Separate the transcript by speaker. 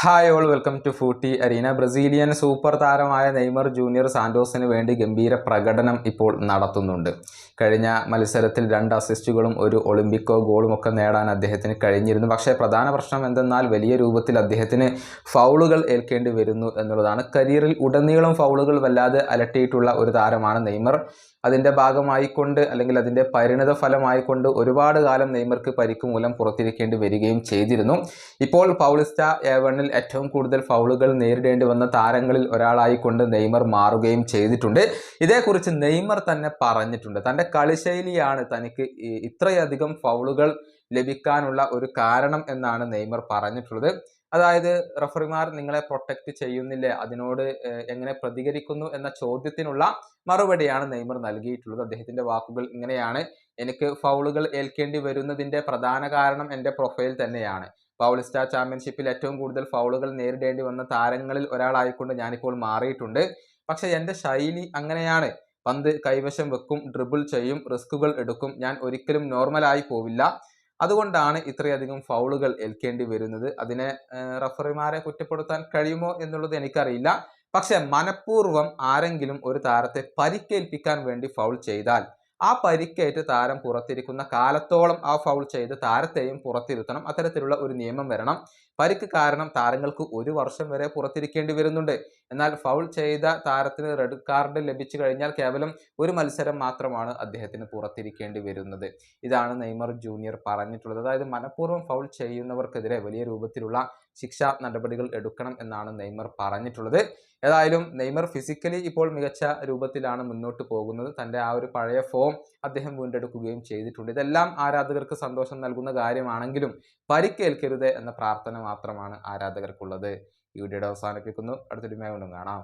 Speaker 1: Hi all welcome to footy arena Brazilian super താരമായ Neymar junior സാന്റോസിന് വേണ്ടി ഗംഭീര പ്രകടനം ഇപ്പോൾ നടത്തുന്നുണ്ട്. കഴിഞ്ഞ മത്സരത്തിൽ രണ്ട് അസിസ്റ്റുകളും ഒരു ഒളിമ്പിക്കോ ഗോളും ഒക്കെ നേടാൻ അദ്ദേഹത്തിന് കഴിഞ്ഞിരുന്നു. പക്ഷേ പ്രധാന പ്രശ്നം എന്തെന്നാൽ വലിയ രൂപത്തിൽ അദ്ദേഹത്തിന് ഫൗളുകൾ ഏൽക്കേണ്ടി വരുന്നു എന്നുള്ളതാണ്. കരിയറിൽ ഉടനീളം ഫൗളുകൾ വല്ലാതെ അലട്ടിയിട്ടുള്ള ഒരു താരമാണ് നെയ്മർ. അതിന്റെ ഭാഗമായിക്കൊണ്ട് അല്ലെങ്കിൽ അതിന്റെ പരിണിത ഫലമായിക്കൊണ്ട് ഒരുപാട് കാലം നെയ്മർക്ക് പരിക്ക് മൂലം പുറത്തിരിക്കേണ്ടി വരികയും ചെയ്തിരുന്നു. ഇപ്പോൾ പൗളിസ്റ്റ ഏവണിൽ ഏറ്റവും കൂടുതൽ ഫൗളുകൾ നേരിടേണ്ടി വന്ന താരങ്ങളിൽ ഒരാളായി കൊണ്ട് നെയ്മർ മാറുകയും ചെയ്തിട്ടുണ്ട്. ഇതേക്കുറിച്ച് നെയ്മർ തന്നെ പറഞ്ഞിട്ടുണ്ട്. തന്റെ കളിശൈലിയാണ് തനിക്ക് ഇത്രയധികം ഫൗളുകൾ ലഭിക്കാനുള്ള ഒരു കാരണം എന്നാണ് നെയ്മർ പറഞ്ഞിട്ടുള്ളത്. അതായത് റഫറിമാർ നിങ്ങളെ പ്രൊട്ടക്റ്റ് ചെയ്യുന്നില്ലേ? അതിനോട് എങ്ങനെ പ്രതികരിക്കുന്നു എന്ന ചോദ്യത്തിനുള്ള മറുപടിയാണ് നെയ്മർ നൽകിയിട്ടുള്ളത്. അദ്ദേഹത്തിന്റെ വാക്കുകൾ ഇങ്ങനെയാണ്. എനിക്ക് ഫൗളുകൾ ഏൽക്കേണ്ടി വരുന്നതിന്റെ പ്രധാന കാരണം എന്റെ പ്രൊഫൈൽ തന്നെയാണ്. പൗളിസ്റ്റ ചാമ്പ്യൻഷിപ്പിൽ ഏറ്റവും കൂടുതൽ ഫൗളുകൾ നേരിടേണ്ടി വന്ന താരങ്ങളിൽ ഒരാളായിക്കൊണ്ട് ഞാനിപ്പോൾ മാറിയിട്ടുണ്ട്. പക്ഷെ എന്റെ ശൈലി അങ്ങനെയാണ്. പന്ത് കൈവശം വെക്കും ഡ്രിബിൾ ചെയ്യും റിസ്കുകൾ എടുക്കും. ഞാൻ ഒരിക്കലും നോർമലായി പോവില്ല. അതുകൊണ്ടാണ് ഇത്രയധികം ഫൗളുകൾ ഏൽക്കേണ്ടി വരുന്നത്. അതിനെ റഫറിമാരെ കുറ്റപ്പെടുത്താൻ കഴിയുമോ എന്നുള്ളത് എനിക്കറിയില്ല. പക്ഷെ മനഃപൂർവം ആരെങ്കിലും ഒരു താരത്തെ പരിക്കേൽപ്പിക്കാൻ വേണ്ടി ഫൗൾ ചെയ്താൽ ആ പരിക്കേറ്റ് താരം പുറത്തിരിക്കുന്ന കാലത്തോളം ആ ഫൗൾ ചെയ്ത് താരത്തെയും പുറത്തിരുത്തണം. അത്തരത്തിലുള്ള ഒരു നിയമം വരണം. പരിക്ക് കാരണം താരങ്ങൾക്ക് ഒരു വർഷം വരെ പുറത്തിരിക്കേണ്ടി വരുന്നുണ്ട്. എന്നാൽ ഫൗൾ ചെയ്ത താരത്തിന് റെഡ് കാർഡ് ലഭിച്ചു കഴിഞ്ഞാൽ കേവലം ഒരു മത്സരം മാത്രമാണ് അദ്ദേഹത്തിന് പുറത്തിരിക്കേണ്ടി വരുന്നത്. ഇതാണ് നെയ്മർ ജൂനിയർ പറഞ്ഞിട്ടുള്ളത്. അതായത് മനഃപൂർവം ഫൗൾ ചെയ്യുന്നവർക്കെതിരെ വലിയ രൂപത്തിലുള്ള ശിക്ഷാ നടപടികൾ എടുക്കണം എന്നാണ് നെയ്മർ പറഞ്ഞിട്ടുള്ളത്. ഏതായാലും നെയ്മർ ഫിസിക്കലി ഇപ്പോൾ മികച്ച രൂപത്തിലാണ് മുന്നോട്ട് പോകുന്നത്. തന്റെ ആ ഒരു പഴയ ഫോം അദ്ദേഹം വീണ്ടെടുക്കുകയും ചെയ്തിട്ടുണ്ട്. ഇതെല്ലാം ആരാധകർക്ക് സന്തോഷം നൽകുന്ന കാര്യമാണെങ്കിലും പരിക്കേൽക്കരുത് എന്ന പ്രാർത്ഥന മാത്രമാണ് ആരാധകർക്കുള്ളത്. ഈ വീഡിയോയുടെ അവസാനിപ്പിക്കുന്നു. അടുത്തൊരു കൊണ്ടും കാണാം.